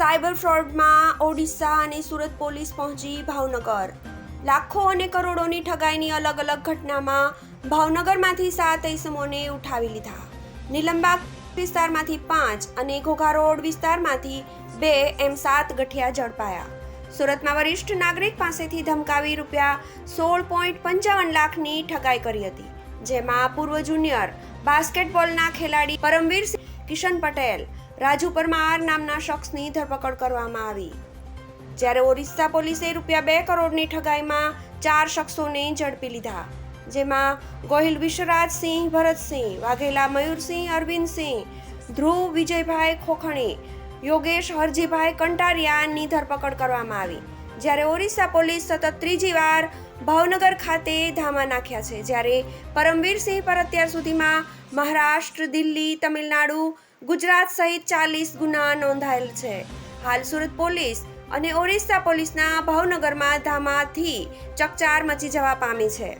Cyber ફ્રોડમાં Odisha અને Surat police પહોંચી ભાવનગર. લાખો અને કરોડોની ઠગાઈની અલગ અલગ ઘટનામાં ભાવનગરમાંથી સાત ઇસમોને ઉઠાવી લીધા. નિલંબાગ વિસ્તારમાંથી પાંચ અને ઘોઘા રોડ વિસ્તારમાંથી બે એમ સાત ગઠિયા ઝડપાયા. સુરતમાં વરિષ્ઠ નાગરિક પાસેથી ધમકાવી રૂપિયા સોળ પોઈન્ટ પંચાવન લાખની ઠગાઈ કરી હતી, જેમાં પૂર્વ જુનિયર બાસ્કેટબોલના ખેલાડી પરમવીર કિશન પટેલ રાજુ પરમાર નામના શખ્સની ધરપકડ કરવામાં આવી. જ્યારે ઓરિસ્સા પોલીસે રૂપિયા બે કરોડની ઠગાઈમાં ચાર શખ્સોને ઝડપી લીધા. જેમાં ગોહિલ વિશ્વરાજસિંહ ભરતસિંહ વાઘેલા મયુરસિંહ અરવિંદસિંહ ધ્રુવ વિજયભાઈ ખોખણી, યોગેશ હરજીભાઈ કંટારિયાની ધરપકડ કરવામાં આવી. જ્યારે ઓરિસ્સા પોલીસ સતત ત્રીજી વાર ભાવનગર ખાતે ધામા નાખ્યા છે, જ્યારે પરમવીરસિંહ પર અત્યાર સુધીમાં મહારાષ્ટ્ર, દિલ્હી, તમિલનાડુ, ગુજરાત સહિત ચાલીસ ગુના નોંધાયેલ છે. હાલ સુરત પોલીસ અને ઓરિસ્સા પોલીસના ભાવનગરમાં ધામાથી ચકચાર મચી જવા પામી છે.